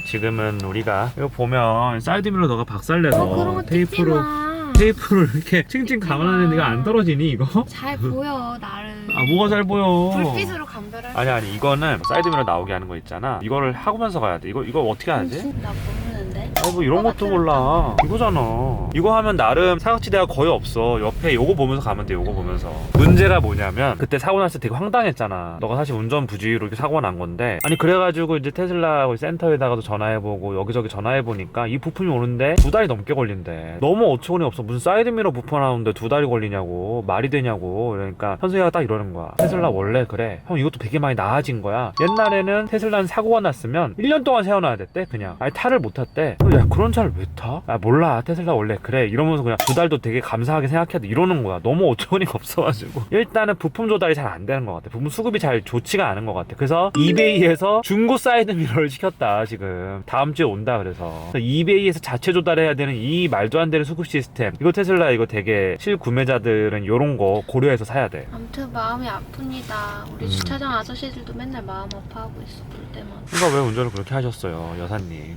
지금은 우리가 이거 보면 사이드미러 너가 박살내서 어, 그런 거 찍지 테이프로 마. 테이프로 이렇게 칭칭 감아놨는데 이거 마. 안 떨어지니 이거? 잘 보여 나를. 아 뭐가 잘 보여? 불빛으로 감별할 수 아니 아니 이거는 사이드미러 나오게 하는 거 있잖아. 이거를 하고면서 가야 돼. 이거 이거 어떻게 하지? 진짜 모르는데. 아니 뭐 이런 것도 몰라. 이거잖아. 이거 하면 나름 사각지대가 거의 없어. 옆에 요거 보면서 가면 돼. 요거 보면서. 문제가 뭐냐면 그때 사고 났을 때 되게 황당했잖아. 너가 사실 운전 부주의로 이렇게 사고가 난 건데 아니 그래가지고 이제 테슬라 센터에다가도 전화해보고 여기저기 전화해보니까 이 부품이 오는데 두 달이 넘게 걸린대. 너무 어처구니 없어. 무슨 사이드미러 부품 나오는데 두 달이 걸리냐고 말이 되냐고. 그러니까 현수이가 딱 이러는 거야. 테슬라 원래 그래. 형 이것도 되게 많이 나아진 거야. 옛날에는 테슬라는 사고가 났으면 1년 동안 세워놔야 됐대 그냥. 아니 타를 못 탔대. 야 그런 차를 왜 타? 아 몰라 테슬라 원래 그래 이러면서 그냥 두 달도 되게 감사하게 생각해야 돼 이러는 거야. 너무 어처구니가 없어가지고 일단은 부품 조달이 잘 안 되는 것 같아. 부품 수급이 잘 좋지가 않은 것 같아. 그래서 이베이에서 중고 사이드 미러를 시켰다 지금 다음 주에 온다 그래서 그래서 이베이에서 자체 조달해야 되는 이 말도 안 되는 수급 시스템 이거 테슬라 이거 되게 실구매자들은 이런 거 고려해서 사야 돼. 아무튼 마음이 아픕니다. 우리 음. 주차장 아저씨들도 맨날 마음 아파하고 있어 볼 때마다. 그러니까 왜 운전을 그렇게 하셨어요 여사님?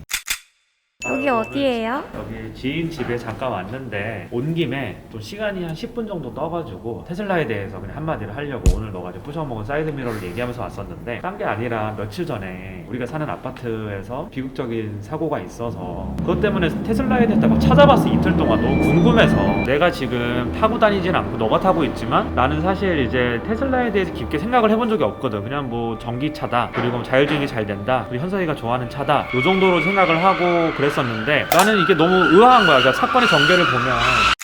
여기 어디예요? 여기 지인 집에 잠깐 왔는데 온 김에 좀 시간이 한 10분 정도 떠가지고 테슬라에 대해서 그냥 한마디를 하려고 오늘 너가 이제 부셔먹은 사이드 미러를 얘기하면서 왔었는데 딴 게 아니라 며칠 전에 우리가 사는 아파트에서 비극적인 사고가 있어서 그것 때문에 테슬라에 대해서 막 찾아봤어 이틀 동안. 너무 궁금해서. 내가 지금 타고 다니진 않고 너가 타고 있지만 나는 사실 이제 테슬라에 대해서 깊게 생각을 해본 적이 없거든. 그냥 뭐 전기차다. 그리고 자율주행이 잘 된다. 그리고 현석이가 좋아하는 차다. 요 정도로 생각을 하고 그 랬었는데 나는 이게 너무 의아한 거야. 그러니까 사건의 전개를 보면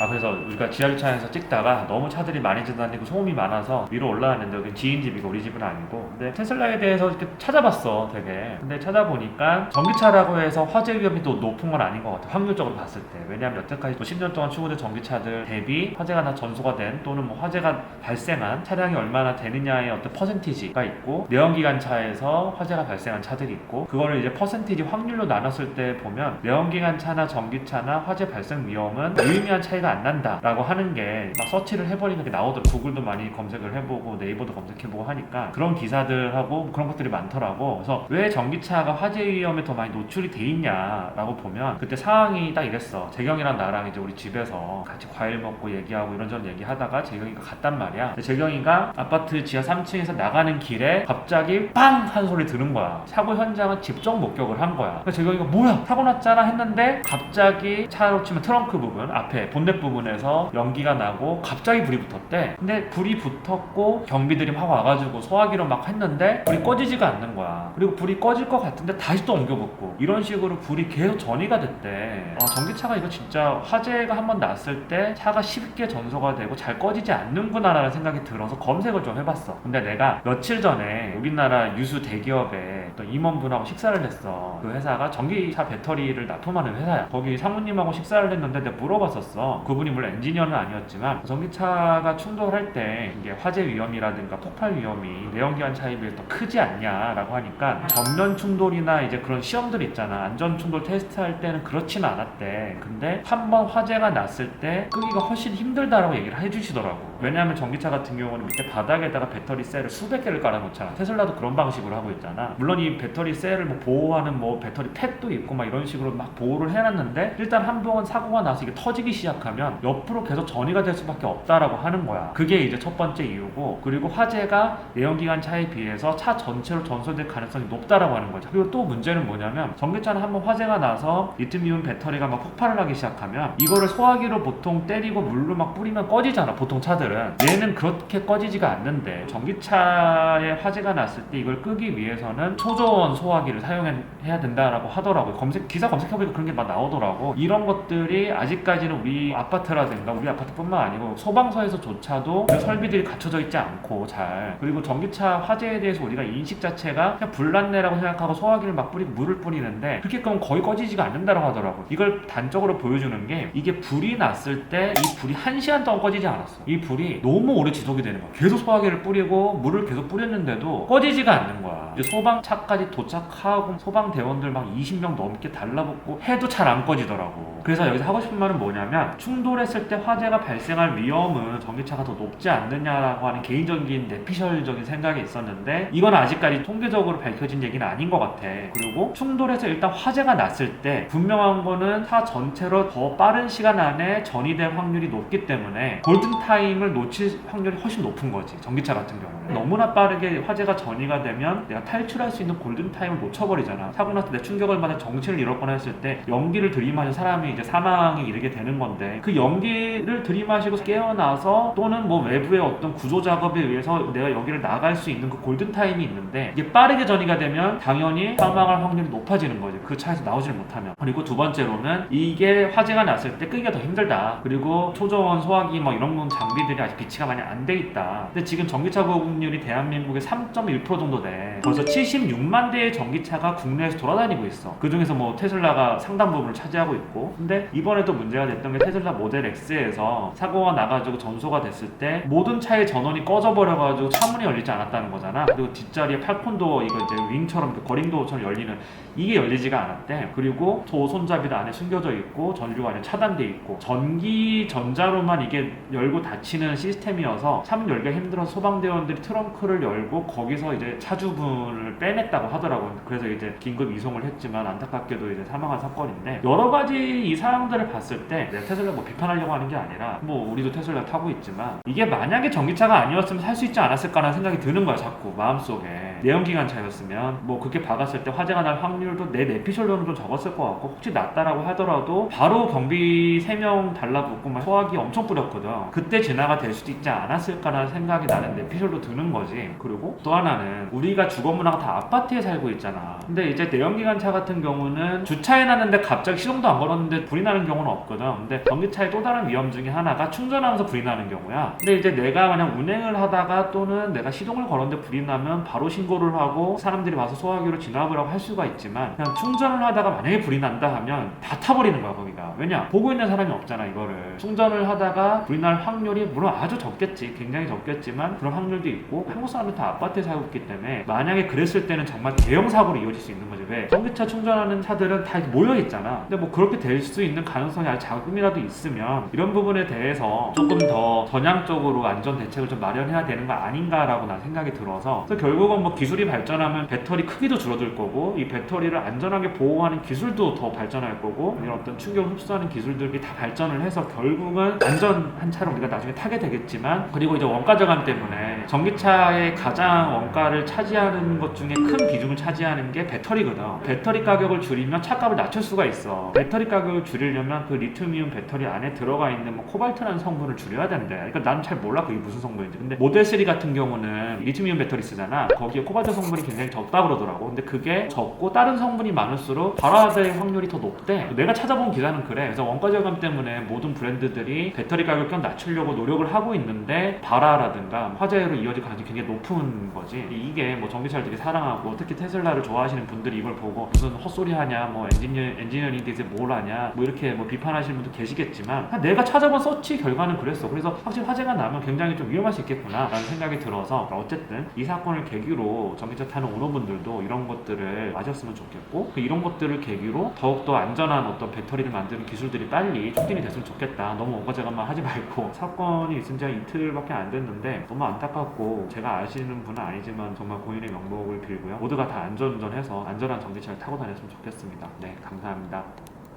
아 그래서 우리가 지하주차장에서 찍다가 너무 차들이 많이 지나다니고 소음이 많아서 위로 올라왔는데 여기 지인 집이고 우리 집은 아니고. 근데 테슬라에 대해서 이렇게 찾아봤어 되게. 근데 찾아보니까 전기차라고 해서 화재 위험이 또 높은 건 아닌 것 같아 확률적으로 봤을 때. 왜냐하면 여태까지 또 10년 동안 추구된 전기차들 대비 화재가 나 전소가 된 또는 뭐 화재가 발생한 차량이 얼마나 되느냐의 어떤 퍼센티지가 있고 내연기관차에서 화재가 발생한 차들이 있고 그거를 이제 퍼센티지 확률로 나눴을 때 보면 내연기관차나 전기차나 화재 발생 위험은 유의미한 차이가 안 난다라고 하는 게 막 서치를 해버리는 게 나오더라고. 구글도 많이 검색을 해보고 네이버도 검색해보고 하니까 그런 기사들하고 그런 것들이 많더라고. 그래서 왜 전기차가 화재 위험에 더 많이 노출이 돼 있냐라고 보면 그때 상황이 딱 이랬어. 재경이랑 나랑 이제 우리 집에서 같이 과일 먹고 얘기하고 이런저런 얘기하다가 재경이가 갔단 말이야. 재경이가 아파트 지하 3층에서 나가는 길에 갑자기 빵! 한 소리 들은 거야. 사고 현장은 직접 목격을 한 거야. 그래서 재경이가 뭐야? 사고 났잖아 했는데 갑자기 차로 치면 트렁크 부분 앞에 본넷 부분에서 연기가 나고 갑자기 불이 붙었대. 근데 불이 붙었고 경비들이 막 와가지고 소화기로 막 했는데 불이 꺼지지가 않는 거야. 그리고 불이 꺼질 것 같은데 다시 또 옮겨 붙고. 이런 식으로 불이 계속 전이가 됐대. 아, 전기차가 이거 진짜 화재가 한 번 났을 때 차가 쉽게 전소가 되고 잘 꺼지지 않는구나 라는 생각이 들어서 검색을 좀 해봤어. 근데 내가 며칠 전에 우리나라 유수 대기업에 어떤 임원분하고 식사를 했어. 그 회사가 전기차 배터리를 납품하는 회사야. 거기 사모님하고 식사를 했는데 내가 물어봤었어 그분이 물론 엔지니어는 아니었지만 전기차가 충돌할 때 이게 화재 위험이라든가 폭발 위험이 내연기관 차에 비해 더 크지 않냐라고 하니까 전면 충돌이나 이제 그런 시험들 있잖아. 안전 충돌 테스트할 때는 그렇지는 않았대. 근데 한 번 화재가 났을 때 끄기가 훨씬 힘들다라고 얘기를 해주시더라고. 왜냐하면 전기차 같은 경우는 밑에 바닥에다가 배터리 셀을 수백 개를 깔아놓잖아. 테슬라도 그런 방식으로 하고 있잖아. 물론 이 배터리 셀을 뭐 보호하는 뭐 배터리 팩도 있고 막 이런 식으로 막 보호를 해놨는데 일단 한번 사고가 나서 이게 터지기 시작하면 옆으로 계속 전이가 될 수밖에 없다라고 하는 거야. 그게 이제 첫 번째 이유고 그리고 화재가 내연기관 차에 비해서 차 전체로 전소될 가능성이 높다라고 하는 거죠. 그리고 또 문제는 뭐냐면 전기차는 한번 화재가 나서 리튬이온 배터리가 막 폭발을 하기 시작하면 이거를 소화기로 보통 때리고 물로 막 뿌리면 꺼지잖아 보통 차들은. 얘는 그렇게 꺼지지가 않는데 전기차에 화재가 났을 때 이걸 끄기 위해서는 초저온 소화기를 사용해야 된다라고 하더라고요. 검색 기사 검색해보니까 그런 게 막 나오더라고. 이런 것들이 아직까지는 우리 아파트라든가 우리 아파트뿐만 아니고 소방서에서조차도 그 설비들이 갖춰져 있지 않고 잘. 그리고 전기차 화재에 대해서 우리가 인식 자체가 그냥 불났네라고 생각하고 소화기를 막 뿌리고 물을 뿌리는데 그렇게 그럼 거의 꺼지지가 않는다고 하더라고 이걸 단적으로 보여주는 게 이게 불이 났을 때 이 불이 한 시간 동안 꺼지지 않았어 이 불이 너무 오래 지속이 되는 거야. 계속 소화기를 뿌리고 물을 계속 뿌렸는데도 꺼지지가 않는 거야. 이제 소방차까지 도착하고 소방대원들 막 20명 넘게 달라붙고 해도 잘 안 꺼지더라고. 그래서 여기서 하고 싶은 말은 뭐냐면 충돌했을 때 화재가 발생할 위험은 전기차가 더 높지 않느냐라고 하는 개인적인 내피셜적인 생각이 있었는데 이건 아직까지 통계적으로 밝혀진 얘기는 아닌 것 같아. 그리고 충돌해서 일단 화재가 났을 때 분명한 거는 차 전체로 더 빠른 시간 안에 전이 될 확률이 높기 때문에 골든 타임을 놓칠 확률이 훨씬 높은 거지. 전기차 같은 경우는 너무나 빠르게 화재가 전이가 되면 내가 탈출할 수 있는 골든 타임을 놓쳐버리잖아. 사고 났을 때 충격을 받아 정신을 잃었거나 했을 때 연기를 들이마신 사람이 이제 사망에 이르게 되는 건데 그 연기를 들이마시고 깨어나서 또는 뭐 외부의 어떤 구조 작업에 의해서 내가 여기를 나갈 수 있는 그 골든 타임이 있는데 이게 빠르게 전이가 되면 당연히 사망할 확률이 높아지는 거지. 그 차에서 나오질 못하면. 그리고 두 번째로는 이게 화재가 났을 때 끄기가 더 힘들다. 그리고 초저온 소화기 뭐 이런 장비들이 아직 비치가 많이 안 돼 있다. 근데 지금 전기차 보급률이 대한민국의 3.1% 정도 돼. 벌써 76만 대의 전기차가 국내에서 돌아다니고 있어. 그 중에서 뭐 테슬라가 상당 부분을 차지하고 있고. 근데 이번에도 문제가 됐던 게 테슬라 모델 X에서 사고가 나가지고 전소가 됐을 때 모든 차의 전원이 꺼져버려가지고 차문이 열리지 않았다는 거잖아. 그리고 뒷자리에 팔콘도 이거 이제 윙처럼 그 거링도어처럼 열리는 이게 열리지가 않았대. 그리고 저 손잡이도 안에 숨겨져 있고 전류가 안에 차단돼 있고 전기 전자로만 이게 열고 닫히는 시스템이어서 차문 열기가 힘들어서 소방대원들이 트렁크를 열고 거기서 이제 차주분을 빼냈다고 하더라고요. 그래서 이제 긴급 이송을 했지만 안타깝게도 이제 사망한 사건인데 여러 가지 이 사항들을 봤을 때 내가 테슬라 뭐 비판하려고 하는 게 아니라 뭐 우리도 테슬라 타고 있지만 이게 만약에 전기차가 아니었으면 살 수 있지 않았을까라는 생각이 드는 거야 자꾸 마음속에 내연기관 차였으면 뭐 그렇게 박았을 때 화재가 날 확률도 내 내피셜로는 좀 적었을 것 같고 혹시 낮다라고 하더라도 바로 경비 3명 달라붙고 막 소화기 엄청 뿌렸거든. 그때 진화가 될 수도 있지 않았을까라는 생각이 나는 내피셜로 드는 거지. 그리고 또 하나는 우리가 주거 문화가 다 아파트에 살고 있잖아. 근데 이제 내연기관 차 같은 경우는 주차해놨는데 갑자기 시동도 안 걸었는데 불이 나는 경우는 없거든. 근데 전기차의 또 다른 위험 중에 하나가 충전하면서 불이 나는 경우야. 근데 이제 내가 만약 운행을 하다가 또는 내가 시동을 걸었는데 불이 나면 바로 신고 를 하고 사람들이 와서 소화기로 진압을 하고 할 수가 있지만 그냥 충전을 하다가 만약에 불이 난다 하면 다 타버리는 거야 거기가. 왜냐? 보고 있는 사람이 없잖아 이거를. 충전을 하다가 불이 날 확률이 물론 아주 적겠지. 굉장히 적겠지만 그런 확률도 있고 한국 사람들 다 아파트에 살고 있기 때문에 만약에 그랬을 때는 정말 대형 사고로 이어질 수 있는 거지. 왜? 전기차 충전하는 차들은 다 모여 있잖아. 근데 뭐 그렇게 될 수 있는 가능성이 아주 작음이라도 있으면 이런 부분에 대해서 조금 더 전향적으로 안전 대책을 좀 마련해야 되는 거 아닌가라고 난 생각이 들어서 결국은 뭐 기술이 발전하면 배터리 크기도 줄어들 거고 이 배터리를 안전하게 보호하는 기술도 더 발전할 거고 이런 어떤 충격을 흡수하는 기술들이 다 발전을 해서 결국은 안전한 차를 우리가 나중에 타게 되겠지만 그리고 이제 원가 절감 때문에 전기차의 가장 원가를 차지하는 것 중에 큰 비중을 차지하는 게 배터리거든. 배터리 가격을 줄이면 차값을 낮출 수가 있어. 배터리 가격을 줄이려면 그 리튬이온 배터리 안에 들어가 있는 뭐 코발트라는 성분을 줄여야 된대 그러니까 나는 잘 몰라 그게 무슨 성분인지. 근데 모델 3 같은 경우는 리튬이온 배터리 쓰잖아. 거기에 코발트 성분이 굉장히 적다 그러더라고. 근데 그게 적고 다른 성분이 많을수록 발화될 확률이 더 높대. 내가 찾아본 기사는 그래. 그래서 원가 절감 때문에 모든 브랜드들이 배터리 가격을 좀 낮추려고 노력을 하고 있는데 발화라든가 화재로 이어질 가능성이 굉장히 높은 거지. 이게 뭐 전기차를 되게 사랑하고 특히 테슬라를 좋아하시는 분들이 이걸 보고 무슨 헛소리 하냐 뭐 엔지니어, 엔지니어링 대해서 뭘 하냐 뭐 이렇게 뭐 비판하시는 분도 계시겠지만 그냥 내가 찾아본 서치 결과는 그랬어. 그래서 확실히 화재가 나면 굉장히 좀 위험할 수 있겠구나 라는 생각이 들어서 어쨌든 이 사건을 계기로 전기차 타는 오너분들도 이런 것들을 아셨으면 좋겠고 그 이런 것들을 계기로 더욱더 안전한 어떤 배터리를 만드는 기술들이 빨리 촉진이 됐으면 좋겠다. 너무 원가제감만 하지 말고 사건이 있은 지 한 이틀밖에 안 됐는데 너무 안타깝 고 제가 아시는 분은 아니지만 정말 고인의 명복을 빌고요. 모두가 다 안전운전해서 안전한 전기차를 타고 다녔으면 좋겠습니다. 네 감사합니다